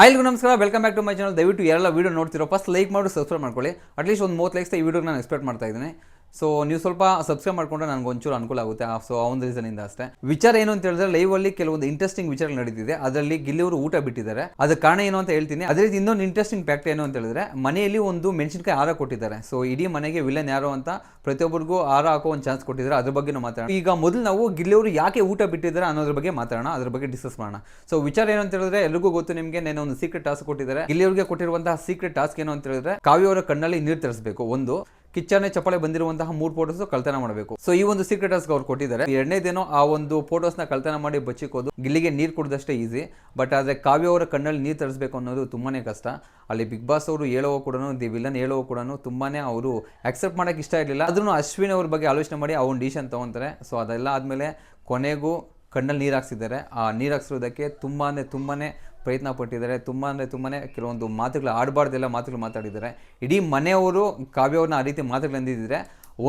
ಆಯ್ಲ್ಗೂ ನಮಸ್ಕಾರ. Welcome back to my channel ದಯವಿಟ್ಟು ಎಲ್ಲ ವೀಡಿಯೋ ನೋಡ್ತಿರೋ ಫಸ್ಟ್ ಲೈಕ್ ಮಾಡಿ ಸಬ್ಸ್ಕ್ರೈಬ್ ಮಾಡ್ಕೊಳ್ಳಿ. ಅಟ್ಲೀಸ್ಟ್ ಒಂದು ಮೂವತ್ತು ಲೈಕ್ಸ್ ಈ ವಿಡಿಯೋಗೆ ನಾನು ಎಕ್ಸ್ಪೆಕ್ಟ್ ಮಾಡ್ತಾ ಸೊ ನೀವು ಸ್ವಲ್ಪ ಸಬ್ಸ್ಕ್ರೈಬ್ ಮಾಡ್ಕೊಂಡ್ರೆ ನನಗೆ ಒಂಚೂರು ಅನುಕೂಲ ಆಗುತ್ತೆ. ಸೊ ಆ ಒಂದು ರೀಸನಿಂದ ಅಷ್ಟೇ. ವಿಚಾರ ಏನು ಅಂತ ಹೇಳಿದ್ರೆ ಲೈವ್ ಅಲ್ಲಿ ಕೆಲವೊಂದು ಇಂಟ್ರೆಸ್ಟಿಂಗ್ ವಿಚಾರ ನಡೀತಿದೆ. ಅದರಲ್ಲಿ ಗಿಲ್ಲಿಯವರು ಊಟ ಬಿಟ್ಟಿದ್ದಾರೆ. ಅದ ಕಾರಣ ಏನು ಅಂತ ಹೇಳ್ತೀನಿ. ಅದೇ ರೀತಿ ಇನ್ನೊಂದು ಇಂಟ್ರೆಸ್ಟಿಂಗ್ ಫ್ಯಾಕ್ಟ್ ಏನು ಅಂತ ಹೇಳಿದ್ರೆ, ಮನೆಯಲ್ಲಿ ಒಂದು ಮೆಣಸಿನಕಾಯಿ ಹಾರ ಕೊಟ್ಟಿದ್ದಾರೆ. ಸೊ ಇಡೀ ಮನೆಗೆ ವಿಲನ್ ಯಾರು ಅಂತ ಪ್ರತಿಯೊಬ್ಬರಿಗೂ ಹಾರ ಹಾಕೋ ಒಂದು ಚಾನ್ಸ್ ಕೊಟ್ಟಿದ್ದಾರೆ. ಅದ್ರ ಬಗ್ಗೆ ಮಾತಾಡೋಣ. ಈಗ ಮೊದಲು ನಾವು ಗಿಲ್ಲಿಯವರು ಯಾಕೆ ಊಟ ಬಿಟ್ಟಿದ್ದಾರೆ ಅನ್ನೋದ್ರ ಬಗ್ಗೆ ಮಾತಾಡೋಣ. ಅದ್ರ ಬಗ್ಗೆ ಡಿಸ್ಕಸ್ ಮಾಡೋಣ. ಸೊ ವಿಚಾರ ಏನು ಅಂತ ಹೇಳಿದ್ರೆ, ಎಲ್ರಿಗೂ ಗೊತ್ತು ನಿಮಗೆ ನಾನು ಒಂದು ಸೀಕ್ರೆಟ್ ಟಾಸ್ಕ್ ಕೊಟ್ಟಿದ್ದಾರೆ. ಗಿಲ್ಲಿಯವರಿಗೆ ಕೊಟ್ಟಿರುವಂತಹ ಸೀಕ್ರೆಟ್ ಟಾಸ್ಕ್ ಏನು ಅಂತ ಹೇಳಿದ್ರೆ ಕಾವ್ಯವರ ಕಣ್ಣಲ್ಲಿ ನೀರು ತರಿಸಬೇಕು. ಒಂದು ಕಿಚ್ಚನೆ ಚಪ್ಪಳೆ ಬಂದಿರುವಂತಹ ಮೂರು ಫೋಟೋಸ್ ಕಳ್ತನ ಮಾಡಬೇಕು. ಸೊ ಈ ಒಂದು ಸೀಕ್ರೆಟ್ ಟಾಸ್ಕ್ ಅವ್ರು ಕೊಟ್ಟಿದ್ದಾರೆ. ಎರಡನೇದೇನೋ ಆ ಒಂದು ಫೋಟೋಸ್ನ ಕಳ್ತನ ಮಾಡಿ ಬಚ್ಚಿಕೋದು ಗಿಲ್ಲಿಗೆ ನೀರು ಕುಡಿದಷ್ಟೇ ಈಸಿ ಬಟ್ ಆದರೆ ಕಾವ್ಯ ಅವರ ಕಣ್ಣಲ್ಲಿ ನೀರು ತರಿಸಬೇಕು ಅನ್ನೋದು ತುಂಬಾನೇ ಕಷ್ಟ. ಅಲ್ಲಿ ಬಿಗ್ ಬಾಸ್ ಅವರು ಹೇಳುವ ಕೂಡ ದಿ ವಿಲನ್ ಹೇಳುವ ಕೂಡ ತುಂಬಾನೇ ಅವರು ಅಕ್ಸೆಪ್ಟ್ ಮಾಡೋಕೆ ಇಷ್ಟ ಇರಲಿಲ್ಲ. ಅದನ್ನು ಅಶ್ವಿನ್ ಅವ್ರ ಬಗ್ಗೆ ಆಲೋಚನೆ ಮಾಡಿ ಆ ಒಂದು ಡಿಸಿಷನ್ ತಗೊಂತಾರೆ. ಸೊ ಅದೆಲ್ಲ ಆದಮೇಲೆ ಕೊನೆಗೂ ಕಣ್ಣಲ್ಲಿ ನೀರು ಹಾಕ್ಸಿದ್ದಾರೆ. ಆ ನೀರು ಹಾಕ್ಸಿರೋದಕ್ಕೆ ತುಂಬಾ ತುಂಬಾ ಪ್ರಯತ್ನ ಪಟ್ಟಿದ್ದಾರೆ. ತುಂಬ ಅಂದರೆ ತುಂಬಾ ಕೆಲವೊಂದು ಮಾತುಗಳು, ಆಡಬಾರ್ದೆಲ್ಲ ಮಾತುಗಳು ಮಾತಾಡಿದ್ದಾರೆ. ಇಡೀ ಮನೆಯವರು ಕಾವ್ಯವ್ರನ್ನ ಆ ರೀತಿ ಮಾತುಗಳು ಅಂದಿದ್ದರೆ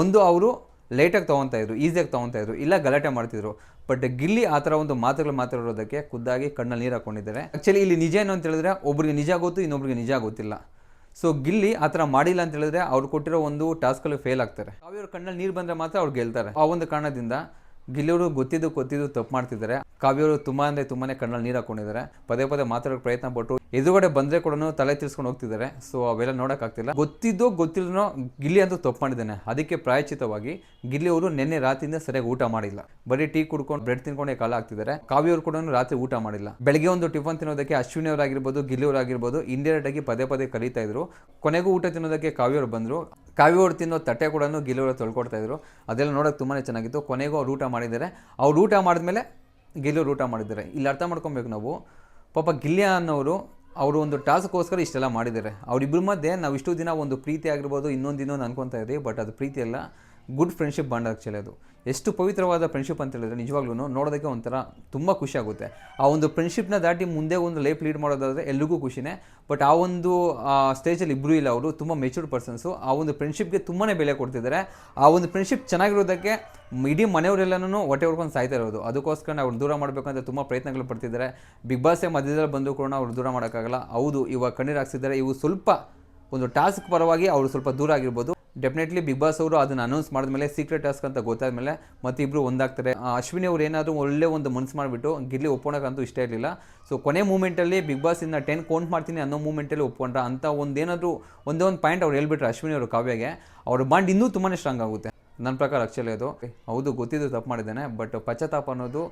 ಒಂದು ಅವರು ಲೇಟಾಗಿ ತೊಗೊತಾ ಇದ್ರು ಈಸಿಯಾಗಿ ತೊಗೊತಾ ಇದ್ರು, ಇಲ್ಲ ಗಲಾಟೆ ಮಾಡ್ತಿದ್ರು. ಬಟ್ ಗಿಲ್ಲಿ ಆ ಥರ ಒಂದು ಮಾತುಗಳು ಮಾತಾಡೋದಕ್ಕೆ ಖುದ್ದಾಗಿ ಕಣ್ಣಲ್ಲಿ ನೀರು ಹಾಕೊಂಡಿದ್ದಾರೆ. ಆ್ಯಕ್ಚುಲಿ ಇಲ್ಲಿ ನಿಜ ಏನು ಅಂತ ಹೇಳಿದ್ರೆ ಒಬ್ರಿಗೆ ನಿಜ ಗೊತ್ತು, ಇನ್ನೊಬ್ರಿಗೆ ನಿಜ ಗೊತ್ತಿಲ್ಲ. ಸೊ ಗಿಲ್ಲಿ ಆ ಥರ ಮಾಡಿಲ್ಲ ಅಂತ ಹೇಳಿದ್ರೆ ಅವ್ರು ಕೊಟ್ಟಿರೋ ಒಂದು ಟಾಸ್ಕಲ್ಲಿ ಫೇಲ್ ಆಗ್ತಾರೆ. ಕಾವ್ಯವ್ರ ಕಣ್ಣಲ್ಲಿ ನೀರು ಬಂದರೆ ಮಾತ್ರ ಅವ್ರು ಗೆಲ್ತಾರೆ. ಆ ಒಂದು ಕಾರಣದಿಂದ ಗಿಲ್ಲಿಯವರು ಗೊತ್ತಿದ್ದು ಗೊತ್ತಿದ್ದು ತಪ್ಪು ಮಾಡ್ತಿದ್ದಾರೆ. ಕಾವ್ಯವರು ತುಂಬಾ ಅಂದರೆ ತುಂಬಾ ಕಣ್ಣಲ್ಲಿ ನೀರು ಹಾಕೊಂಡಿದ್ದಾರೆ. ಪದೇ ಪದೇ ಮಾತಾಡೋಕೆ ಪ್ರಯತ್ನ ಪಟ್ಟು ಎದುರುಗಡೆ ಬಂದರೆ ಕೂಡ ತಲೆ ತಿರ್ಸ್ಕೊಂಡು ಹೋಗ್ತಿದ್ದಾರೆ. ಸೊ ಅವೆಲ್ಲ ನೋಡೋಕ್ಕಾಗ್ತಿಲ್ಲ ಗೊತ್ತಿದ್ದೋ ಗೊತ್ತಿಲ್ಲನೋ ಗಿಲ್ಲಿ ಅಂತೂ ತಪ್ಪು ಮಾಡಿದ್ದಾನೆ. ಅದಕ್ಕೆ ಪ್ರಾಯಚಿತವಾಗಿ ಗಿಲ್ಲಿ ಅವರು ನಿನ್ನೆ ರಾತ್ರಿಯಿಂದ ಸರಿಯಾಗಿ ಊಟ ಮಾಡಿಲ್ಲ. ಬರೀ ಟೀ ಕುಡ್ಕೊಂಡು ಬ್ರೆಡ್ ತಿನ್ಕೊಂಡೆ ಕಾಲ ಆಗ್ತಿದ್ದಾರೆ. ಕಾವ್ಯವ್ರು ಕೂಡ ರಾತ್ರಿ ಊಟ ಮಾಡಿಲ್ಲ. ಬೆಳಗ್ಗೆ ಒಂದು ಟಿಫನ್ ತಿನ್ನೋದಕ್ಕೆ ಅಶ್ವಿನಿ ಅವರಾಗಿರ್ಬೋದು, ಗಿಲ್ಲಿ ಅವರಾಗಿರ್ಬೋದು ಇಂಡೈರೆಕ್ಟ್ ಆಗಿ ಪದೇ ಪದೇ ಕರೀತಾ ಇದ್ರು. ಕೊನೆಗೂ ಊಟ ತಿನ್ನೋದಕ್ಕೆ ಕಾವ್ಯವ್ರು ಬಂದರು. ಕಾವ್ಯವ್ರು ತಿನ್ನೋ ತಟ್ಟೆ ಕೂಡ ಗಿಲ್ಲಿಯವರು ತೊಳ್ಕೊಡ್ತಾ ಇದ್ರು. ಅದೆಲ್ಲ ನೋಡೋಕೆ ತುಂಬಾ ಚೆನ್ನಾಗಿತ್ತು. ಕೊನೆಗೂ ಅವ್ರು ಊಟ ಮಾಡಿದ್ದಾರೆ. ಅವ್ರು ಊಟ ಮಾಡಿದ್ಮೇಲೆ ಗಿಲ್ಲಿ ಊಟ ಮಾಡಿದ್ದಾರೆ. ಇಲ್ಲಿ ಅರ್ಥ ಮಾಡ್ಕೊಬೇಕು ನಾವು. ಪಾಪ ಗಿಲ್ಲಿಯ ಅನ್ನೋರು ಅವರು ಒಂದು ಟಾಸ್ಕ್ಗೋಸ್ಕರ ಇಷ್ಟೆಲ್ಲ ಮಾಡಿದ್ದಾರೆ. ಅವರಿಬ್ಬರ ಮಧ್ಯೆ ನಾವು ಇಷ್ಟು ದಿನ ಒಂದು ಪ್ರೀತಿ ಆಗಿರ್ಬೋದು, ಇನ್ನೊಂದು ಇನ್ನೊಂದು ಅನ್ಕೊತಾ ಇದ್ದೀವಿ, ಬಟ್ ಅದು ಪ್ರೀತಿ ಅಲ್ಲ. ಗುಡ್ ಫ್ರೆಂಡ್ಶಿಪ್ ಬಾಂಡ್ ಆ್ಯಕ್ಚುಲಿ ಅದು. ಎಷ್ಟು ಪವಿತ್ರವಾದ ಫ್ರೆಂಡ್ಶಿಪ್ ಅಂತ ಹೇಳಿದ್ರೆ ನಿಜವಾಗ್ಲೂ ನೋಡೋದಕ್ಕೆ ಒಂಥರ ತುಂಬ ಖುಷಿ ಆಗುತ್ತೆ. ಆ ಒಂದು ಫ್ರೆಂಡ್ಶಿಪ್ನ ದಾಟಿ ಮುಂದೆ ಒಂದು ಲೈಫ್ ಲೀಡ್ ಮಾಡೋದಾದರೆ ಎಲ್ರಿಗೂ ಖುಷಿನೇ. ಬಟ್ ಆ ಒಂದು ಸ್ಟೇಜಲ್ಲಿ ಇಬ್ಬರೂ ಇಲ್ಲ ಅವರು, ತುಂಬ ಮೆಚೂರ್ಡ್ ಪರ್ಸನ್ಸು ಆ ಒಂದು ಫ್ರೆಂಡ್ಶಿಪ್ಗೆ ತುಂಬಾ ಬೆಲೆ ಕೊಡ್ತಿದ್ದಾರೆ. ಆ ಒಂದು ಫ್ರೆಂಡ್ಶಿಪ್ ಚೆನ್ನಾಗಿರೋದಕ್ಕೆ ಇಡೀ ಮನೆಯವರೆಲ್ಲನೂ ಹೊಟ್ಟೆ ಹೊಡ್ಕೊಂಡು ಸಾಯ್ತಾ ಇರೋದು. ಅದಕ್ಕೋಸ್ಕರ ಅವ್ರು ದೂರ ಮಾಡಬೇಕಂತ ತುಂಬ ಪ್ರಯತ್ನಗಳು ಪಡ್ತಿದ್ದಾರೆ. ಬಿಗ್ ಬಾಸೇ ಮಧ್ಯದಲ್ಲಿ ಬಂದು ಕೂಡ ಅವ್ರು ದೂರ ಮಾಡೋಕ್ಕಾಗಲ್ಲ. ಹೌದು, ಇವಾಗ ಕಣ್ಣೀರು ಹಾಕ್ಸಿದ್ದಾರೆ. ಇವು ಸ್ವಲ್ಪ ಒಂದು ಟಾಸ್ಕ್ ಪರವಾಗಿ ಅವರು ಸ್ವಲ್ಪ ದೂರ ಆಗಿರ್ಬೋದು. ಡೆಫಿನೆಟ್ಲಿ ಬಿಗ್ ಬಾಸ್ ಅವರು ಅದನ್ನು ಅನೌನ್ಸ್ ಮಾಡಿದ ಮೇಲೆ ಸೀಕ್ರೆಟ್ ಟಾಸ್ಕ್ ಅಂತ ಗೊತ್ತಾದ್ಮೇಲೆ ಮತ್ತೆ ಇಬ್ಬರು ಒಂದಾಗ್ತಾರೆ ಅಶ್ವಿನಿ ಅವರು ಏನಾದರೂ ಒಳ್ಳೆ ಒಂದು ಮನ್ಸು ಮಾಡಿಬಿಟ್ಟು ಗಿಲ್ಲಿ ಒಪ್ಪೋಣಕ್ಕಂತೂ ಇಷ್ಟ ಇರಲಿಲ್ಲ. ಸೊ ಕೊನೆ ಮೂಮೆಂಟಲ್ಲಿ ಬಿಗ್ ಬಾಸ್ ಇಂದ ಟೆನ್ ಕೌಂಟ್ ಮಾಡ್ತೀನಿ ಅನ್ನೋ ಮೂಮೆಂಟಲ್ಲಿ ಒಪ್ಕೊಂಡ್ರೆ ಅಂತ ಒಂದೇನಾದರೂ ಒಂದೇ ಒಂದು ಪಾಯಿಂಟ್ ಅವ್ರು ಹೇಳ್ಬಿಟ್ರೆ ಅಶ್ವಿನಿ ಅವರು ಕಾವ್ಯಗೆ, ಅವ್ರ ಬಾಂಡ್ ಇನ್ನೂ ತುಂಬಾ ಸ್ಟ್ರಾಂಗ್ ಆಗುತ್ತೆ. ನನ್ನ ಪ್ರಕಾರ ಆ್ಯಕ್ಚುಲಿ ಅದು. ಹೌದು, ಗೊತ್ತಿದ್ದು ತಪ್ಪು ಮಾಡಿದ್ದೇನೆ ಬಟ್ ಪಶ್ಚಾತ್ತಾಪ ಅನ್ನೋದು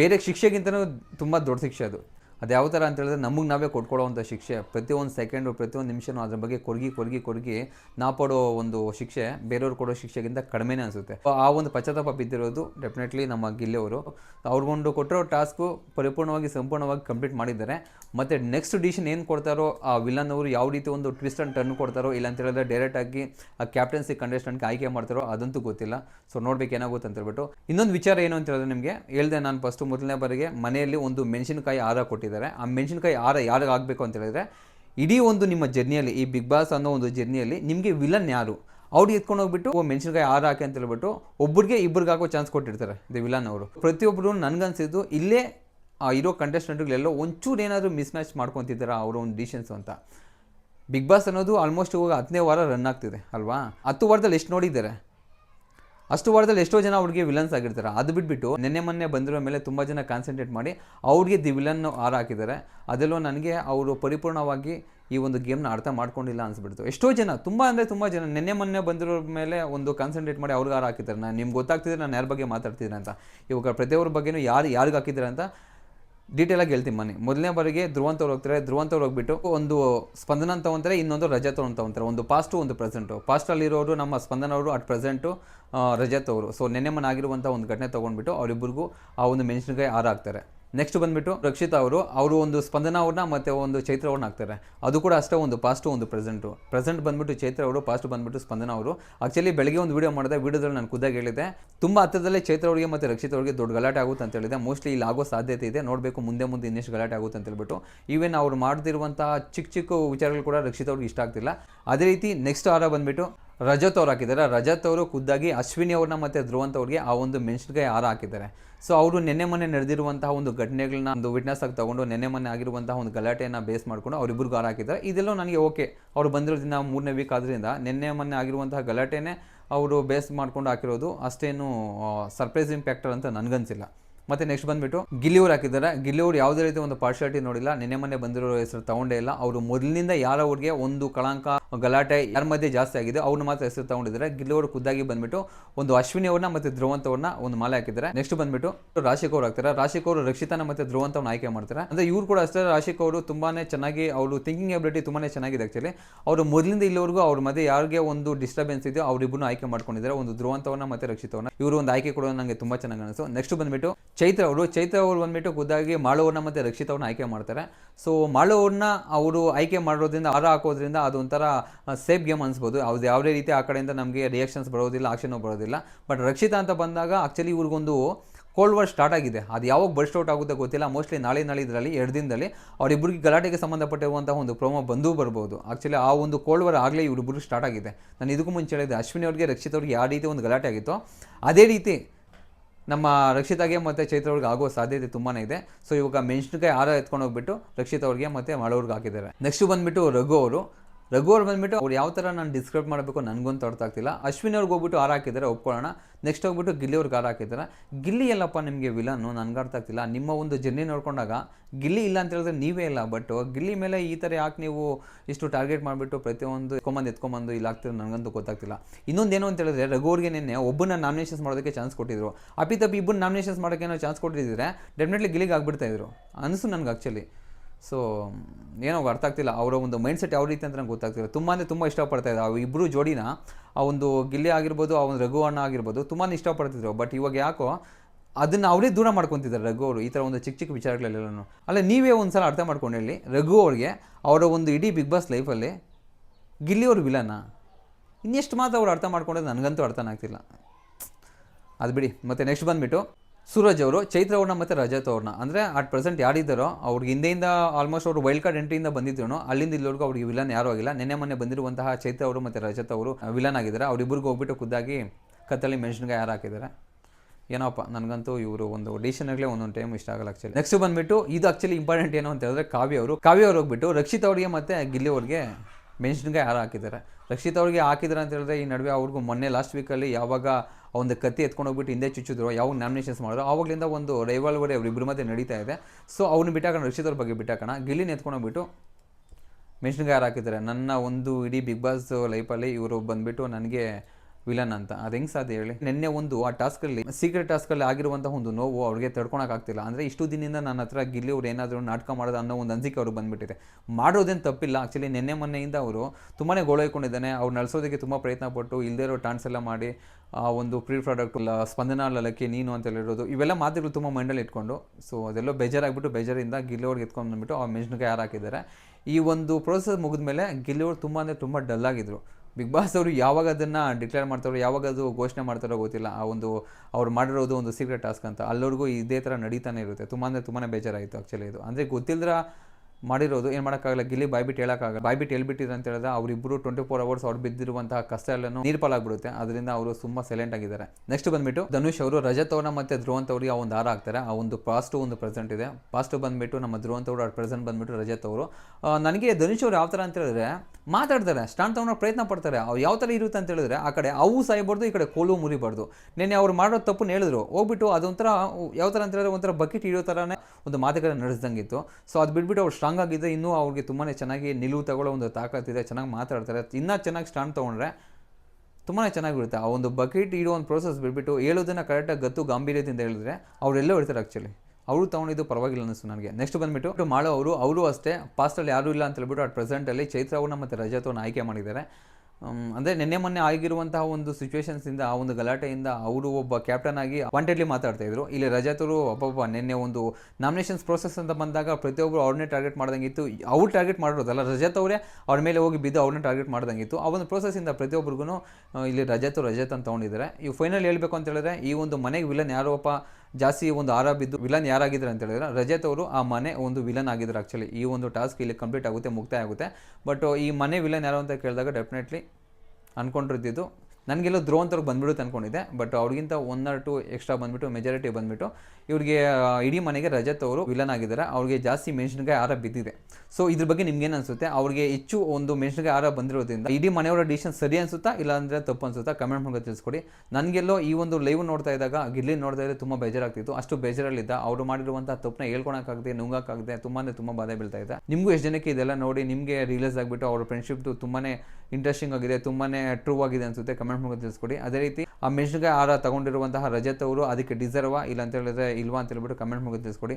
ಬೇರೆ ಶಿಕ್ಷೆಗಿಂತನೂ ತುಂಬ ದೊಡ್ಡ ಶಿಕ್ಷೆ ಅದು. ಅದು ಯಾವ ಥರ ಅಂತ ಹೇಳಿದ್ರೆ ನಮಗೆ ನಾವೇ ಕೊಟ್ಕೊಳ್ಳೋವಂಥ ಶಿಕ್ಷೆ. ಪ್ರತಿಯೊಂದು ಸೆಕೆಂಡು ಪ್ರತಿಯೊಂದು ನಿಮಿಷನೂ ಅದ್ರ ಬಗ್ಗೆ ಕೊರಗಿ ಕೊರಗಿ ಕೊರಗಿ ನಾ ಪಡೋ ಒಂದು ಶಿಕ್ಷೆ ಬೇರೆಯವ್ರು ಕೊಡೋ ಶಿಕ್ಷೆಗಿಂತ ಕಡಿಮೆನೇ ಅನಿಸುತ್ತೆ. ಆ ಒಂದು ಪಶ್ಚಾತ್ತಾಪ ಬಿದ್ದಿರೋದು ಡೆಫಿನೆಟ್ಲಿ ನಮ್ಮ ಗಿಲ್ಲೆಯವರು ಅವ್ರಿಗೊಂಡು ಕೊಟ್ಟಿರೋ ಟಾಸ್ಕು ಪರಿಪೂರ್ಣವಾಗಿ, ಸಂಪೂರ್ಣವಾಗಿ ಕಂಪ್ಲೀಟ್ ಮಾಡಿದ್ದಾರೆ. ಮತ್ತು ನೆಕ್ಸ್ಟ್ ಡಿಸಿಷನ್ ಏನು ಕೊಡ್ತಾರೋ ಆ ವಿಲನ್ ಅವರು ಯಾವ ರೀತಿ ಒಂದು ಟ್ವಿಸ್ಟ್ ಅಂಡ್ ಟರ್ನ್ ಕೊಡ್ತಾರೋ, ಇಲ್ಲ ಅಂತ ಹೇಳಿದ್ರೆ ಡೈರೆಕ್ಟಾಗಿ ಆ ಕ್ಯಾಪ್ಟನ್ಸಿ ಕಂಟೆಸ್ಟೆಂಟ್ಗೆ ಆಯ್ಕೆ ಮಾಡ್ತಾರೋ ಅದಂತೂ ಗೊತ್ತಿಲ್ಲ. ಸೊ ನೋಡ್ಬೇಕು ಏನಾಗುತ್ತೆ ಅಂತ ಹೇಳ್ಬಿಟ್ಟು. ಇನ್ನೊಂದು ವಿಚಾರ ಏನು ಅಂತ ಹೇಳಿದ್ರೆ ನಿಮಗೆ ಹೇಳಿದೆ ನಾನು ಫಸ್ಟು ಮೊದಲನೇ ಬಾರಿಗೆ ಮನೆಯಲ್ಲಿ ಒಂದು ಮೆಣಸಿನಕಾಯಿ ಹಾರ ಕೊಟ್ಟಿದ್ದಾರೆ ಆ ಮೆಣಸಿನಕಾಯಿ ಯಾರ ಯಾರಿಗೆ ಆಗಬೇಕು ಅಂತ ಹೇಳಿದ್ರೆ, ಇಡೀ ಒಂದು ನಿಮ್ಮ ಜರ್ನಿಯಲ್ಲಿ, ಈ ಬಿಗ್ ಬಾಸ್ ಅನ್ನೋ ಒಂದು ಜರ್ನಿಯಲ್ಲಿ ನಿಮಗೆ ವಿಲನ್ ಯಾರು? ಅವ್ರಿಗೆ ಎತ್ಕೊಂಡು ಹೋಗ್ಬಿಟ್ಟು, ಓ ಮೆಣಸಿನಕಾಯಿ ಯಾರು ಹಾಕಿ ಅಂತ ಹೇಳ್ಬಿಟ್ಟು ಒಬ್ಬರಿಗೆ ಇಬ್ಬರಿಗೆ ಹಾಕೋ ಚಾನ್ಸ್ ಕೊಟ್ಟಿರ್ತಾರೆ ದಿ ವಿಲನ್ ಅವರು. ಪ್ರತಿಯೊಬ್ಬರು ನನಗನ್ಸಿದ್ದು, ಇಲ್ಲೇ ಇರೋ ಕಂಟೆಸ್ಟೆಂಟ್ಗಳೆಲ್ಲ ಒಂಚೂರು ಏನಾದರೂ ಮಿಸ್ ಮ್ಯಾಚ್ ಮಾಡ್ಕೊತಿದ್ದಾರೆ ಅವರ ಒಂದು ಡಿಶನ್ಸ್ ಅಂತ. ಬಿಗ್ ಬಾಸ್ ಅನ್ನೋದು ಆಲ್ಮೋಸ್ಟ್ ಇವಾಗ ಹತ್ತನೇ ವಾರ ರನ್ ಆಗ್ತಿದೆ, ಅಲ್ವಾ? ಹತ್ತು ವಾರದಲ್ಲಿ ಎಷ್ಟು ನೋಡಿದ್ದಾರೆ? ಅಷ್ಟು ವಾರದಲ್ಲಿ ಎಷ್ಟೋ ಜನ ಅವ್ರಿಗೆ ವಿಲನ್ಸ್ ಆಗಿರ್ತಾರೆ. ಅದು ಬಿಟ್ಬಿಟ್ಟು ನಿನ್ನೆ ಮೊನ್ನೆ ಬಂದಿರೋ ಮೇಲೆ ತುಂಬ ಜನ ಕಾನ್ಸಂಟ್ರೇಟ್ ಮಾಡಿ ಅವ್ರಿಗೆ ದಿ ವಿಲನ್ ಆರ್ ಹಾಕಿದ್ದಾರೆ. ಅದೆಲ್ಲೋ ನನಗೆ ಅವರು ಪರಿಪೂರ್ಣವಾಗಿ ಈ ಒಂದು ಗೇಮ್ನ ಅರ್ಥ ಮಾಡ್ಕೊಂಡಿಲ್ಲ ಅನ್ಸ್ಬಿಡ್ತು. ಎಷ್ಟೋ ಜನ, ತುಂಬ ಅಂದರೆ ತುಂಬ ಜನ ನಿನ್ನೆ ಮೊನ್ನೆ ಬಂದಿರೋ ಮೇಲೆ ಒಂದು ಕಾನ್ಸಂಟ್ರೇಟ್ ಮಾಡಿ ಅವ್ರಿಗೆ ಆರ್ ಹಾಕಿದ್ದಾರೆ. ನಾನು ನಿಮ್ಗೆ ಗೊತ್ತಾಗ್ತಿದ್ರೆ ನಾನು ಯಾರ ಬಗ್ಗೆ ಮಾತಾಡ್ತಿದ್ದೀನಿ ಅಂತ. ಇವಾಗ ಪ್ರತಿಯೊಬ್ಬರ ಬಗ್ಗೆಯೂ ಯಾರು ಯಾರಿಗೆ ಹಾಕಿದ್ದಾರೆ ಅಂತ ಡೀಟೇಲಾಗಿ ಹೇಳ್ತೀನಿ ಮನೆ ಮೊದಲನೇ ಬಾರಿಗೆ ಧ್ರುವಂತವ್ರು ಹೋಗ್ತಾರೆ. ಧ್ರುವಂತವ್ರು ಹೋಗ್ಬಿಟ್ಟು ಒಂದು ಸ್ಪಂದನ ಅಂತ ಇನ್ನೊಂದು ರಜತ್ ಅಂತ ತಗೊಂತಾರೆ. ಒಂದು ಪಾಸ್ಟು ಒಂದು ಪ್ರೆಸೆಂಟು ಪಾಸ್ಟಲ್ಲಿರೋರು ನಮ್ಮ ಸ್ಪಂದನ ಅವರು ಅಟ್ ಪ್ರೆಸೆಂಟು ರಜತ್ ಅವರು ಸೊ ನೆನ್ನೆ ಮನೆ ಆಗಿರುವಂಥ ಒಂದು ಘಟನೆ ತೊಗೊಂಡ್ಬಿಟ್ಟು ಅವರಿಬ್ಬರಿಗೂ ಆ ಒಂದು ಮೆಣಸಿನಕಾಯಿ ಹಾರ ಹಾಕ್ತಾರೆ. ನೆಕ್ಸ್ಟ್ ಬಂದ್ಬಿಟ್ಟು ರಕ್ಷಿತಾ ಅವರು ಅವರು ಒಂದು ಸ್ಪಂದನ ಅವ್ರನ್ನ ಮತ್ತು ಒಂದು ಚೈತ್ರ ಅವ್ರನ್ನ ಹಾಕ್ತಾರೆ. ಅದು ಕೂಡ ಅಷ್ಟೇ ಒಂದು ಪಾಸ್ಟು ಒಂದು ಪ್ರೆಸೆಂಟು ಪ್ರೆಸೆಂಟ್ ಬಂದ್ಬಿಟ್ಟು ಚೈತ್ರ ಅವರು ಪಾಸ್ಟ್ ಬಂದ್ಬಿಟ್ಟು ಸ್ಪಂದನ ಅವರು. ಆಕ್ಚುಲಿ ಬೆಳಗ್ಗೆ ಒಂದು ವೀಡಿಯೋ ಮಾಡಿದೆ, ವಿಡಿಯೋದಲ್ಲಿ ನಾನು ಖುದ್ದಾಗಿ ಹೇಳಿದೆ ತುಂಬ ಹತ್ತಿರದಲ್ಲೇ ಚೈತ್ರ ಅವರಿಗೆ ಮತ್ತು ರಕ್ಷಿತ್ ಅವರಿಗೆ ದೊಡ್ಡ ಗಲಾಟೆ ಆಗುತ್ತೆ ಅಂತ ಹೇಳಿದೆ ಮೋಸ್ಟ್ಲಿ ಇಲ್ಲಿ ಆಗೋ ಸಾಧ್ಯತೆ ಇದೆ. ನೋಡಬೇಕು, ಮುಂದೆ ಮುಂದೆ ಇನ್ನಷ್ಟು ಗಲಾಟೆ ಆಗುತ್ತೆ ಅಂತ ಹೇಳ್ಬಿಟ್ಟು. ಈವನ್ ಅವ್ರು ಮಾಡ್ತಿರುವಂಥ ಚಿಕ್ಕ ಚಿಕ್ಕ ವಿಚಾರಗಳು ಕೂಡ ರಕ್ಷಿತ್ ಅವ್ರಿಗೆ ಇಷ್ಟ ಆಗ್ತಿಲ್ಲ. ಅದೇ ರೀತಿ ನೆಕ್ಸ್ಟ್ ವಾರ ಬಂದ್ಬಿಟ್ಟು ರಜತ್ ಅವ್ರು ಹಾಕಿದ್ದಾರೆ. ರಜತ್ ಅವರು ಖುದ್ದಾಗಿ ಅಶ್ವಿನಿ ಅವ್ರನ್ನ ಮತ್ತು ಧ್ರುವಂತ ಅವ್ರಿಗೆ ಆ ಒಂದು ಮೆಣಸಿನಕಾಯಿ ಹಾರ ಹಾಕಿದ್ದಾರೆ. ಸೊ ಅವರು ನೆನ್ನೆ ಮೊನ್ನೆ ನಡೆದಿರುವಂತಹ ಒಂದು ಘಟನೆಗಳನ್ನ ಒಂದು ವಿಟ್ನೆಸ್ ಆಗಿ ತಗೊಂಡು ನೆನ್ನೆ ಮೊನ್ನೆ ಆಗಿರುವಂತಹ ಒಂದು ಗಲಾಟೆಯನ್ನು ಬೇಸ್ ಮಾಡಿಕೊಂಡು ಅವರಿಬ್ಬರು ಗಾರ ಹಾಕಿದ್ದಾರೆ. ಇದೆಲ್ಲ ನನಗೆ ಓಕೆ ಅವರು ದಿನ ಮೂರನೇ ವೀಕ್ ಆದ್ದರಿಂದ ನಿನ್ನೆ ಮೊನ್ನೆ ಆಗಿರುವಂತಹ ಗಲಾಟೆನೇ ಅವರು ಬೇಸ್ ಮಾಡ್ಕೊಂಡು ಹಾಕಿರೋದು ಅಷ್ಟೇನು ಸರ್ಪ್ರೈಸಿಂಗ್ ಫ್ಯಾಕ್ಟರ್ ಅಂತ ನನಗನ್ಸಿಲ್ಲ. ಮತ್ತೆ ನೆಕ್ಸ್ಟ್ ಬಂದ್ಬಿಟ್ಟು ಗಿಲ್ಲಿಯವ್ರು ಹಾಕಿದ್ದಾರೆ. ಗಿಲ್ಲಿಯವ್ರು ಯಾವುದೇ ರೀತಿ ಒಂದು ಪಾರ್ಶಾಲಿಟಿ ನೋಡಿಲ್ಲ. ನಿನ್ನೆ ಮೊನ್ನೆ ಬಂದಿರೋ ಹೆಸರು ತಗೊಂಡೇ ಇಲ್ಲ. ಅವರು ಮೊದಲಿನಿಂದ ಯಾರ ಅವ್ರಿಗೆ ಒಂದು ಕಳಂಕ ಗಲಾಟೆ ಯಾರ ಮಧ್ಯೆ ಜಾಸ್ತಿ ಆಗಿದೆ, ಅವ್ರನ್ನ ಮಾತ್ರ ಹೆಸರು ತಗೊಂಡಿದ್ದಾರೆ. ಗಿಲ್ಲಿಯವರು ಖುದ್ದಾಗಿ ಬಂದ್ಬಿಟ್ಟು ಒಂದು ಅಶ್ವಿನಿ ಅವ್ರನ್ನ ಮತ್ತೆ ಧ್ರುವಂತ್ ಒಂದು ಮಾಲೆ ಹಾಕಿದ್ದಾರೆ. ನೆಕ್ಸ್ಟ್ ಬಂದ್ಬಿಟ್ಟು ರಾಶಿಕ್ ಅವ್ರು ಹಾಕ್ತಾರೆ ರಾಶಿಕ್ ಅವರು ರಕ್ಷಿತನ ಮತ್ತೆ ಧ್ರುವಂತ್ ಆಯ್ಕೆ ಮಾಡ್ತಾರೆ. ಅಂದ್ರೆ ಇವ್ರು ಕೂಡ ಅಷ್ಟೇ, ರಾಶಿಕ್ ಅವರು ತುಂಬಾನೇ ಚೆನ್ನಾಗಿ ಅವರು ಥಿಂಕಿಂಗ್ ಎಬಿಲಿಟಿ ತುಂಬಾನೇ ಚೆನ್ನಾಗಿದೆ ಆಕ್ಚುಲಿ ಅವರು ಮೊದಲಿಂದ ಇಲ್ಲಿವರೆಗೂ ಅವ್ರ ಮಧ್ಯೆ ಯಾರಿಗೆ ಒಂದು ಡಿಸ್ಟರ್ಬೆನ್ಸ್ ಇದೆಯೋ ಅವ್ರಿಬ್ಬರು ಆಯ್ಕೆ ಮಾಡ್ಕೊಂಡಿದ್ದಾರೆ. ಒಂದು ಧ್ರುವಂತವನ್ನ ಮತ್ತೆ ರಕ್ಷಿತವನ್ನ ಇವರು ಒಂದು ಆಯ್ಕೆ ಕೊಡೋದು ನನಗೆ ತುಂಬಾ ಚೆನ್ನಾಗಿ ಅನಿಸ್ತು ನೆಕ್ಸ್ಟ್ ಬಂದ್ಬಿಟ್ಟು ಚೈತ್ರ ಅವರು. ಚೈತ್ರ ಅವರು ಬಂದ್ಬಿಟ್ಟು ಖುದ್ದಾಗಿ ಮಾಳವ್ರನ್ನ ಮತ್ತೆ ರಕ್ಷಿತವ್ರನ್ನ ಆಯ್ಕೆ ಮಾಡ್ತಾರೆ. ಸೊ ಮಾಳವ್ರನ್ನ ಅವರು ಆಯ್ಕೆ ಮಾಡೋದ್ರಿಂದ ಆರ ಹಾಕೋದ್ರಿಂದ ಅದೊಂಥರ ಸೇಫ್ ಗೇಮ್ ಅನ್ಸ್ಬೋದು. ಅದು ಯಾವುದೇ ರೀತಿ ಆ ಕಡೆಯಿಂದ ನಮಗೆ ರಿಯಾಕ್ಷನ್ಸ್ ಬರೋದಿಲ್ಲ ಆಕ್ಷನ್ ಬರೋದಿಲ್ಲ. ಬಟ್ ರಕ್ಷಿತಾ ಅಂತ ಬಂದಾಗ ಆಕ್ಚುಲಿ ಇವ್ರಿಗೊಂದು ಕೋಲ್ಡ್ ವಾರ್ ಸ್ಟಾರ್ಟ್ ಆಗಿದೆ. ಅದು ಯಾವಾಗ ಬರ್ಸ್ಟ್ ಔಟ್ ಆಗುತ್ತೆ ಗೊತ್ತಿಲ್ಲ. ಮೋಸ್ಟ್ಲಿ ನಾಳೆ ನಾಳೆ ಇದರಲ್ಲಿ ಎರಡು ದಿನದಲ್ಲಿ ಅವರಿಬ್ಬರಿಗೆ ಗಲಾಟೆಗೆ ಸಂಬಂಧಪಟ್ಟಿರುವಂತಹ ಒಂದು ಪ್ರೋಮೋ ಬಂದೂ ಬರ್ಬೋದು. ಆ್ಯಕ್ಚುಲಿ ಆ ಒಂದು ಕೋಲ್ಡ್ ವಾರ್ ಆಗಲೇ ಇವರಿಬ್ಬರು ಸ್ಟಾರ್ಟ್ ಆಗಿದೆ. ನಾನು ಇದಕ್ಕೂ ಮುಂಚೆ ಹೇಳಿದೆ ಅಶ್ವಿನಿ ಅವ್ರಿಗೆ ರಕ್ಷಿತ ಅವ್ರಿಗೆ ಯಾವ ರೀತಿ ಒಂದು ಗಲಾಟೆ ಆಗಿತ್ತು, ಅದೇ ರೀತಿ ನಮ್ಮ ರಕ್ಷಿತಾಗೆ ಮತ್ತು ಚೈತ್ರ ಅವ್ರಿಗೆ ಆಗೋ ಸಾಧ್ಯತೆ ತುಂಬಾ ಇದೆ. ಸೊ ಇವಾಗ ಮೆಣಸಿನಕಾಯಿ ಆರ ಎತ್ಕೊಂಡು ಹೋಗ್ಬಿಟ್ಟು ರಕ್ಷಿತ್ ಅವ್ರಿಗೆ ಮತ್ತು ಮಾಡೋರ್ಗೆ ಹಾಕಿದ್ದಾರೆ. ನೆಕ್ಸ್ಟ್ ಬಂದ್ಬಿಟ್ಟು ರಘು ಅವರು. ರಘು ಅವ್ರು ಬಂದ್ಬಿಟ್ಟು, ಅವ್ರು ಯಾವ ಥರ ನಾನು ಡಿಸ್ಕ್ರೈಬ್ ಮಾಡಬೇಕು ನನಗೊಂದು ಅರ್ಥ ಆಗ್ತಿಲ್ಲ. ಅಶ್ವಿನಿ ಹೋಗ್ಬಿಟ್ಟು ಆರು ಹಾಕಿದ್ದಾರೆ ಒಪ್ಕೊಳ್ಳೋಣ. ನೆಕ್ಸ್ಟ್ ಹೋಗ್ಬಿಟ್ಟು ಗಿಲ್ಲಿ ಅವ್ರಿಗೆ ಆರು ಹಾಕಿದ್ದಾರೆ ಗಿಲ್ಲಿ ಎಲ್ಲಪ್ಪ ನಿಮಗೆ ವಿಲನ್ನು ನನಗೆ ಅರ್ಥ ಆಗ್ತಿಲ್ಲ. ನಿಮ್ಮ ಒಂದು ಜರ್ನಿ ನೋಡ್ಕೊಂಡಾಗ ಗಿಲ್ಲಿ ಇಲ್ಲ ಅಂತ ಹೇಳಿದ್ರೆ ನೀವೇ ಇಲ್ಲ ಬಟ್ ಗಿಲ್ಲಿ ಮೇಲೆ ಈ ಥರ ಯಾಕೆ ನೀವು ಇಷ್ಟು ಟಾರ್ಗೆಟ್ ಮಾಡಿಬಿಟ್ಟು ಪ್ರತಿಯೊಂದು ಎತ್ಕೊಂಬಂದು ಎತ್ಕೊಂಬಂದು ಇಲ್ಲ ಆಗ್ತಿರೋ ನನಗಂತೂ ಗೊತ್ತಾಗ್ತಿಲ್ಲ. ಇನ್ನೊಂದೇನು ಅಂತ ಹೇಳಿದ್ರೆ ರಘು ಅವ್ರಿಗೆ ನಿನ್ನೆ ಒಬ್ಬನ ನಾಮಿನೇಷನ್ಸ್ ಮಾಡೋದಕ್ಕೆ ಚಾನ್ಸ್ ಕೊಟ್ಟಿದ್ರು. ಅಪಿತಾಪಿ ಇಬ್ಬರು ನಾಮಿನೇಷನ್ಸ್ ಮಾಡೋಕ್ಕೆ ಏನೋ ಚಾನ್ಸ್ ಕೊಟ್ಟಿದ್ದರೆ ಡೆಫಿನೆಟ್ಲಿ ಗಿಲ್ಲಿಗೆ ಆಗ್ಬಿಡ್ತಾ ಇದ್ರು. ಅನಿಸು ನನಗೆ ಆ್ಯಕ್ಚುಲಿ ಸೊ ಏನೋ ಅರ್ಥ ಆಗ್ತಿಲ್ಲ. ಅವರ ಒಂದು ಮೈಂಡ್ ಸೆಟ್ ಯಾವ ರೀತಿ ಅಂತ ನಂಗೆ ಗೊತ್ತಾಗ್ತಿಲ್ಲ. ತುಂಬಾ ತುಂಬ ಇಷ್ಟಪಡ್ತಾ ಇದ್ದಾರೆ ಆ ಇಬ್ಬರು ಜೋಡಿನ ಆ ಒಂದು ಗಿಲ್ಲಿ ಆಗಿರ್ಬೋದು, ಆ ಒಂದು ರಘು ಅಣ್ಣ ಆಗಿರ್ಬೋದು, ತುಂಬಾ ಇಷ್ಟಪಡ್ತಿದ್ರು. ಬಟ್ ಇವಾಗ ಯಾಕೋ ಅದನ್ನು ಅವರೇ ದೂರ ಮಾಡ್ಕೊತಿದ್ದಾರೆ ರಘು ಅವರು. ಈ ಥರ ಒಂದು ಚಿಕ್ಕ ಚಿಕ್ಕ ವಿಚಾರಗಳೆಲ್ಲನೂ ಅಲ್ಲ, ನೀವೇ ಒಂದು ಸಲ ಅರ್ಥ ಮಾಡ್ಕೊಂಡು ಹೇಳಿ. ರಘು ಅವ್ರಿಗೆ ಅವರ ಒಂದು ಇಡೀ ಬಿಗ್ ಬಾಸ್ ಲೈಫಲ್ಲಿ ಗಿಲ್ಲಿ ಅವ್ರ ವಿಲನ ಇನ್ನೆಷ್ಟು ಮಾತು ಅವ್ರು ಅರ್ಥ ಮಾಡ್ಕೊಂಡ್ರೆ ನನಗಂತೂ ಅರ್ಥನಾಗ್ತಿಲ್ಲ ಅದು ಬಿಡಿ. ಮತ್ತು ನೆಕ್ಸ್ಟ್ ಬಂದುಬಿಟ್ಟು ಸೂರಜ್ ಅವರು, ಚೈತ್ರ ಅವ್ರನ್ನ ಮತ್ತು ರಜತ್ ಅವ್ರನ್ನ. ಅಂದರೆ ಅಟ್ ಪ್ರೆಸೆಂಟ್ ಯಾರಿದ್ದಾರೋ ಅವ್ರಿಗೆ ಹಿಂದೆಯಿಂದ ಆಲ್ಮೋಸ್ಟ್ ಅವರು ವೈಲ್ಡ್ ಕಾರ್ಡ್ ಎಂಟ್ರಿಯಿಂದ ಬಂದಿದ್ರು ಅಲ್ಲಿಂದ ಇಲ್ಲಿವರೆಗೂ ಅವ್ರಿಗೆ ವಿಲನ್ ಯಾರೂ ಆಗಿಲ್ಲ. ನಿನ್ನೆ ಮೊನ್ನೆ ಬಂದಿರುವಂತಹ ಚೈತ್ರ ಅವರು ಮತ್ತು ರಜತ್ ಅವರು ವಿಲನ್ ಆಗಿದ್ದಾರೆ. ಅವರಿಬ್ಬರಿಗೂ ಹೋಗ್ಬಿಟ್ಟು ಖುದ್ದಾಗಿ ಕತ್ತಲ್ಲಿ ಮೆಣಸಿನ್ಕಾಯಿ ಯಾರು ಹಾಕಿದ್ದಾರೆ. ಏನೋಪ್ಪ, ನನಗಂತೂ ಇವರು ಒಂದು ಡಿಕ್ಷನರಿಲೇ ಒಂದೊಂದು ಟೈಮ್ ಇಷ್ಟ ಆಗಲ್ಲ ಆಕ್ಚುಲಿ ನೆಕ್ಸ್ಟ್ ಬಂದ್ಬಿಟ್ಟು, ಇದು ಆಕ್ಚುಲಿ ಇಂಪಾರ್ಟೆಂಟ್ ಏನು ಅಂತ ಹೇಳಿದ್ರೆ ಕಾವ್ಯ ಅವರು. ಕಾವ್ಯ ಅವ್ರು ಹೋಗ್ಬಿಟ್ಟು ರಕ್ಷಿತ್ ಅವ್ರಿಗೆ ಮತ್ತೆ ಗಿಲ್ಲಿ ಅವ್ರಿಗೆ ಮೆಣಸಿನ್ಕಾಯಿ ಯಾರು ಹಾಕಿದ್ದಾರೆ? ರಕ್ಷಿತ್ ಅವ್ರಿಗೆ ಹಾಕಿದ್ದಾರೆ ಅಂತ ಹೇಳಿದ್ರೆ ಈ ನಡುವೆ ಅವ್ರಿಗೂ ಮೊನ್ನೆ ಲಾಸ್ಟ್ ವೀಕಲ್ಲಿ ಯಾವಾಗ ಒಂದು ಕತ್ತಿ ಎತ್ಕೊಂಡು ಹೋಗ್ಬಿಟ್ಟು ಹಿಂದೆ ಚುಚ್ಚಿದ್ರು, ಯಾವಾಗ ನಾಮಿನೇಷನ್ಸ್ ಮಾಡಿದ್ರು ಆವಾಗಲಿಂದ ಒಂದು ರೈವಲ್ವರಿ ಅವ್ರಿಬ್ಬರ ಮಧ್ಯೆ ನಡೀತಾ ಇದೆ. ಸೊ ಅವ್ನು ಬಿಟ್ಟಾಕೋಣ, ರಕ್ಷಿತ್ ಅವ್ರ ಬಗ್ಗೆ ಬಿಟ್ಟಾಕೋಣ. ಗಿಲ್ಲಿನ ಎತ್ಕೊಂಡು ಹೋಗ್ಬಿಟ್ಟು ಮೆಣಸಿನ್ಕಾಯಿ ಯಾರು ಹಾಕಿದ್ದಾರೆ? ನನ್ನ ಒಂದು ಇಡೀ ಬಿಗ್ ಬಾಸ್ ಲೈಫಲ್ಲಿ ಇವರು ಬಂದುಬಿಟ್ಟು ನನಗೆ ವಿಲನ್ ಅಂತ. ಅದು ಹೆಂಗ್ ಸಾಧ್ಯ ಹೇಳಿ? ನಿನ್ನೆ ಒಂದು ಆ ಟಾಸ್ಕಲ್ಲಿ ಸೀಕ್ರೆಟ್ ಟಾಸ್ಕಲ್ಲಿ ಆಗಿರುವಂತಹ ಒಂದು ನೋವು ಅವ್ರಿಗೆ ತಡ್ಕೊಳಕ್ಕಾಗ್ತಿಲ್ಲ ಅಂದರೆ ಇಷ್ಟು ದಿನದಿಂದ ನನ್ನ ಹತ್ರ ಗಿಲ್ಲಿ ಅವ್ರು ಏನಾದರೂ ನಾಟಕ ಮಾಡೋದು ಅನ್ನೋ ಒಂದು ಅನ್ಸಿಕೆ ಅವ್ರು ಬಂದ್ಬಿಟ್ಟಿದೆ. ಮಾಡೋದೇನು ತಪ್ಪಿಲ್ಲ. ಆ್ಯಕ್ಚುಲಿ ನಿನ್ನೆ ಮೊನ್ನೆಯಿಂದ ಅವರು ತುಂಬಾ ಗೋಳೈಕೊಂಡಿದ್ದಾನೆ ಅವ್ರು ನಡೆಸೋದಕ್ಕೆ ತುಂಬ ಪ್ರಯತ್ನ ಪಟ್ಟು ಇಲ್ಲದೇ ಇರೋ ಟಾನ್ಸ್ ಎಲ್ಲ ಮಾಡಿ, ಆ ಒಂದು ಪ್ರೀ ಪ್ರಾಡಕ್ಟ್ ಸ್ಪಂದನ ಲಲಕ್ಕೆ ನೀನು ಅಂತ ಹೇಳಿರೋದು, ಇವೆಲ್ಲ ಮಾತುಗಳು ತುಂಬ ಮೈಂಡಲ್ಲಿ ಇಟ್ಕೊಂಡು ಸೊ ಅದೆಲ್ಲೋ ಬೇಜಾರಾಗ್ಬಿಟ್ಟು ಬೇಜಾರಿಂದ ಗಿಲ್ಲಿ ಅವ್ರಿಗೆ ಎತ್ಕೊಂಡು ಬಂದ್ಬಿಟ್ಟು ಆ ಮೆಣಸಿನಕಾಯಿ ಯಾರು ಹಾಕಿದ್ದಾರೆ. ಈ ಒಂದು ಪ್ರೋಸೆಸ್ ಮುಗಿದ್ಮೇಲೆ ಗಿಲ್ಲಿ ಅವ್ರು ತುಂಬ ಅಂದರೆ ತುಂಬ ಆಗಿದ್ರು. ಬಿಗ್ ಬಾಸ್ ಅವರು ಯಾವಾಗ ಅದನ್ನು ಡಿಕ್ಲೇರ್ ಮಾಡ್ತಾರೋ, ಯಾವಾಗ ಅದು ಘೋಷಣೆ ಮಾಡ್ತಾರೋ ಗೊತ್ತಿಲ್ಲ. ಆ ಒಂದು ಅವ್ರು ಮಾಡಿರೋದು ಒಂದು ಸೀಕ್ರೆಟ್ ಟಾಸ್ಕ್ ಅಂತ. ಅಲ್ಲವರೆಗೂ ಇದೇ ಥರ ನಡೀತಾನೆ ಇರುತ್ತೆ. ತುಂಬ ಅಂದರೆ ತುಂಬಾ ಬೇಜಾರಾಯಿತು ಆ್ಯಕ್ಚುಲಿ ಇದು. ಅಂದರೆ ಗೊತ್ತಿಲ್ಲದ್ರ ಮಾಡಿರೋದು ಏನು ಮಾಡೋಕ್ಕಾಗಲ್ಲ, ಗಿಲ್ಲಿ ಬಾಯ್ಬಿಟ್ಟು ಹೇಳೋಕ್ಕಾಗಲ್ಲ. ಬಾಯ್ಬಿಟ್ಟು ಹೇಳ್ಬಿಟ್ಟಿದ್ರು ಅಂತ ಹೇಳಿದ್ರೆ ಅವರಿಬ್ಬರು ಟ್ವೆಂಟಿ ಫೋರ್ ಅವರ್ಸ್ ಅವ್ರು ಬಿದ್ದಿರುವಂತಹ ಕಷ್ಟ ಎಲ್ಲನೂ ನೀರು ಅದರಿಂದ ಅವರು ತುಂಬ ಸೈಲೆಂಟ್ ಆಗಿದ್ದಾರೆ. ನೆಕ್ಸ್ಟ್ ಬಂದ್ಬಿಟ್ಟು ಧನುಷ್ ಅವರು, ರಜತ್ ಅವರ ಮತ್ತೆ ಧ್ರುವಂತ್ ಅವರಿಗೆ ಆ ಒಂದು ಹಾರ ಹಾಕ್ತಾರೆ. ಆ ಒಂದು ಪಾಸ್ಟ್ ಒಂದು ಪ್ರೆಸೆಂಟ್ ಇದೆ. ಪಾಸ್ಟ್ ಬಂದ್ಬಿಟ್ಟು ನಮ್ಮ ಧ್ರುವಂತ್ ಅವರು ಅವ್ರ ಪ್ರೆಸೆಂಟ್ ಬಂದ್ಬಿಟ್ಟು ರಜತ್ ಅವರು. ನನಗೆ ಧನುಷ್ ಅವರು ಯಾವ ಥರ ಅಂತ ಹೇಳಿದ್ರೆ ಮಾತಾಡ್ತಾರೆ ಸ್ಟಾಂಡ್ ತಗೊಳ್ಳೋ ಪ್ರಯತ್ನ ಪಡ್ತಾರೆ. ಅವ್ರು ಯಾವ ಥರ ಇರುತ್ತೆ ಅಂತ ಹೇಳಿದ್ರೆ ಆ ಕಡೆ ಅವು ಸಾಯಬಾರ್ದು, ಈ ಕಡೆ ಕೋಲು ಮುರಿಬಾರ್ದು. ನೆನ್ನೆ ಅವ್ರು ಮಾಡೋ ತಪ್ಪು ಹೇಳಿದ್ರು. ಹೋಗ್ಬಿಟ್ಟು ಅದೊಂಥರ ಯಾವ ಥರ ಅಂತ ಹೇಳಿದ್ರೆ ಒಂಥರ ಬಕೆಟ್ ಹಿಡಿಯೋ ಥರನೇ ಒಂದು ಮಾತುಕತೆ ನಡೆಸ್ದಂಗಿತ್ತು. ಸೊ ಅದು ಬಿಟ್ಬಿಟ್ಟು ಅವ್ರು ಆಗಿದ್ದರೆ ಇನ್ನೂ ಅವ್ರಿಗೆ ತುಂಬಾ ಚೆನ್ನಾಗಿ ನಿಲುವು ತಗೊಳ್ಳೋ ಒಂದು ತಾಕತ್ತಿದೆ ಚೆನ್ನಾಗಿ ಮಾತಾಡ್ತಾರೆ. ಇನ್ನೂ ಚೆನ್ನಾಗಿ ಸ್ಟ್ಯಾಂಡ್ ತೊಗೊಂಡ್ರೆ ತುಂಬಾ ಚೆನ್ನಾಗಿರುತ್ತೆ ಆ ಒಂದು ಬಕೆಟ್ ಇಡೋ ಒಂದು ಪ್ರೋಸೆಸ್ ಬಿಟ್ಬಿಟ್ಟು ಹೇಳೋದನ್ನ ಕರೆಕ್ಟಾಗಿ ಗತ್ತು ಗಾಂಭೀರ್ಯದಿಂದ ಹೇಳಿದ್ರೆ ಅವರೆಲ್ಲೋ ಇರ್ತಾರೆ ಆ್ಯಕ್ಚುಲಿ ಅವರು ತೊಗೊಂಡಿದ್ದು ಪರವಾಗಿಲ್ಲ ಅನಿಸ್ತು ನನಗೆ. ನೆಕ್ಸ್ಟ್ ಬಂದ್ಬಿಟ್ಟು ಮಾಡೋ ಅವರು ಅವರು ಅಷ್ಟೇ ಪಾಸ್ಟಲ್ಲಿ ಯಾರೂ ಇಲ್ಲ ಅಂತ ಹೇಳ್ಬಿಟ್ಟು ಅಟ್ ಪ್ರೆಸೆಂಟಲ್ಲಿ ಚೈತ್ರ ಅವ್ರನ್ನ ಮತ್ತು ರಜತವನ್ನು ಆಯ್ಕೆ ಮಾಡಿದ್ದಾರೆ. ಅಂದರೆ ನಿನ್ನೆ ಮೊನ್ನೆ ಆಗಿರುವಂತಹ ಒಂದು ಸಿಚುವೇಶನ್ಸಿಂದ ಆ ಒಂದು ಗಲಾಟೆಯಿಂದ ಅವರು ಒಬ್ಬ ಕ್ಯಾಪ್ಟನ್ ಆಗಿ ವಾಂಟೆಡ್ಲಿ ಮಾತಾಡ್ತಾ ಇದ್ರು. ಇಲ್ಲಿ ರಜಾತರು ಒಬ್ಬೊಬ್ಬ ನಿನ್ನೆ ಒಂದು ನಾಮಿನೇಷನ್ಸ್ ಪ್ರೋಸೆಸ್ ಅಂತ ಬಂದಾಗ ಪ್ರತಿಯೊಬ್ಬರು ಅವ್ರನ್ನೇ ಟಾರ್ಗೆಟ್ ಮಾಡ್ದಂಗಿತ್ತು. ಅವ್ರು ಟಾರ್ಗೆಟ್ ಮಾಡಿರೋದಲ್ಲ, ರಜತ್ ಅವರೇ ಅವ್ರ ಮೇಲೆ ಹೋಗಿ ಬಿದ್ದು ಅವ್ರನ್ನ ಟಾರ್ಗೆಟ್ ಮಾಡ್ದಂಗಿತ್ತು. ಆ ಒಂದು ಪ್ರೋಸೆಸ್ಸಿಂದ ಪ್ರತಿಯೊಬ್ಬರಿಗೂ ಇಲ್ಲಿ ರಜತ್ ರಜತ್ ಅಂತ ತೊಗೊಂಡಿದ್ದಾರೆ. ಇವು ಫೈನಲ್ ಹೇಳಬೇಕು ಅಂತ ಹೇಳಿದ್ರೆ, ಈ ಒಂದು ಮನೆಗೆ ವಿಲನ್ ಯಾರೋಪ್ಪ ಜಾಸ್ತಿ ಒಂದು ಆರ ಬಿದ್ದು ವಿಲನ್ ಯಾರಾಗಿದ್ದಾರೆ ಅಂತ ಹೇಳಿದ್ರೆ ರಜತ್ ಅವರು ಆ ಮನೆ ಒಂದು ವಿಲನ್ ಆಗಿದ್ದಾರೆ ಆ್ಯಕ್ಚುಲಿ ಈ ಒಂದು ಟಾಸ್ಕ್ ಇಲ್ಲಿ ಕಂಪ್ಲೀಟ್ ಆಗುತ್ತೆ, ಮುಕ್ತಾಯ ಆಗುತ್ತೆ. ಬಟ್ ಈ ಮನೆ ವಿಲನ್ ಯಾರು ಅಂತ ಕೇಳಿದಾಗ ಡೆಫಿನೆಟ್ಲಿ ಅಂದ್ಕೊಂಡಿದ್ದು ನನಗೆಲ್ಲೋ ದ್ರೋ ಅಂತವ್ರಿಗೆ ಬಂದ್ಬಿಡುತ್ತೆ ಅನ್ಕೊಂಡಿದ್ದೆ. ಬಟ್ ಅವ್ರಿಗಿಂತ ಒನ್ ಆರ್ ಟು ಎಕ್ಸ್ಟ್ರಾ ಬಂದುಬಿಟ್ಟು ಮೆಜಾರಿಟಿ ಬಂದ್ಬಿಟ್ಟು ಇವ್ರಿಗೆ ಇಡೀ ಮನೆಗೆ ರಜತ್ ಅವರು ವಿಲನ್ ಆಗಿದ್ದಾರೆ. ಅವ್ರಿಗೆ ಜಾಸ್ತಿ ಮೆಣಸಿನಕಾಯಿ ಆರ ಬಿದ್ದಿದೆ. ಸೊ ಇದ್ರ ಬಗ್ಗೆ ನಿಮ್ಗೆ ಏನು ಅನ್ಸುತ್ತೆ? ಅವ್ರಿಗೆ ಹೆಚ್ಚು ಒಂದು ಮೆಣಸಿನಕಾಯಿ ಆರ ಬಂದಿರೋದ್ರಿಂದ ಇಡೀ ಮನೆಯವರ ಡಿಸಿಷನ್ ಸರಿ ಅನ್ಸುತ್ತಾ, ಇಲ್ಲ ಅಂದರೆ ತಪ್ಪು ಅನ್ಸುತ್ತಾ? ಕಮೆಂಟ್ ಮೂಲಕ ತಿಳಿಸ್ಕೊಡಿ. ನನಗೆಲ್ಲೋ ಈ ಒಂದು ಲೈವ್ ನೋಡ್ತಾ ಇದ್ದಾಗ ಗಿಲ್ಲಿ ನೋಡ್ತಾ ಇದ್ರೆ ತುಂಬ ಬೇಜಾರಾಗ್ತಿತ್ತು. ಅಷ್ಟು ಬೇಜಾರಲ್ಲಿದ್ದ, ಅವರು ಮಾಡಿರುವಂಥ ತಪ್ಪನ್ನ ಹೇಳ್ಕೊಳಕ್ಕಾಗದೆ ನುಂಗಕ್ಕಾಗದೆ ತುಂಬಾ ತುಂಬ ಬಾಧೆ ಬೀಳ್ತಾ ಇದೆ. ನಿಮಗೂ ಎಷ್ಟು ಜನಕ್ಕೆ ಇದೆಲ್ಲ ನೋಡಿ ನಿಮಗೆ ರಿಯಲೈಸ್ ಆಗಿಬಿಟ್ಟು ಅವ್ರ ಫ್ರೆಂಡ್ಶಿಪ್ ತುಂಬಾ ಇಂಟ್ರೆಸ್ಟಿಂಗ್ ಆಗಿದೆ ತುಂಬಾ ಟ್ರೂ ಆಗಿದೆ ಅನ್ಸುತ್ತೆ. ಕಮೆಂಟ್ ಮೂಲಕ ತಿಳಿಸ್ಕೊಡಿ. ಅದೇ ರೀತಿ, ಆ ಮೆಣಸಿನಕಾಯಿ ಆರ ತಗೊಂಡಿರುವಂತಹ ರಜತ್ ಅವರು ಅದಕ್ಕೆ ಡಿಸರ್ವಾ ಇಲ್ಲ ಅಂತ ಹೇಳಿದ್ರೆ ಇಲ್ವಾ ಅಂತ ಹೇಳ್ಬಿಟ್ಟು ಕಮೆಂಟ್ ಮುಗಿದು ತಿಳಿಸ್ಕೊಡಿ.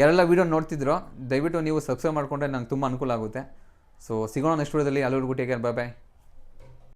ಯಾರೆಲ್ಲ ವೀಡಿಯೋ ನೋಡ್ತಿದ್ರೋ, ದಯವಿಟ್ಟು ನೀವು ಸಬ್ಸ್ಕ್ರೈಬ್ ಮಾಡ್ಕೊಂಡ್ರೆ ನಂಗೆ ತುಂಬ ಅನುಕೂಲ ಆಗುತ್ತೆ. ಸೊ ಸಿಗೋಣ ನೆಕ್ಸ್ಟ್ ವಿಡಿಯೋದಲ್ಲಿ ಅಲ್ಲಿವರೆಗೂ ಟೇಕ್ ಕೇರ್ ಬಾಯ್ ಬಾಯ್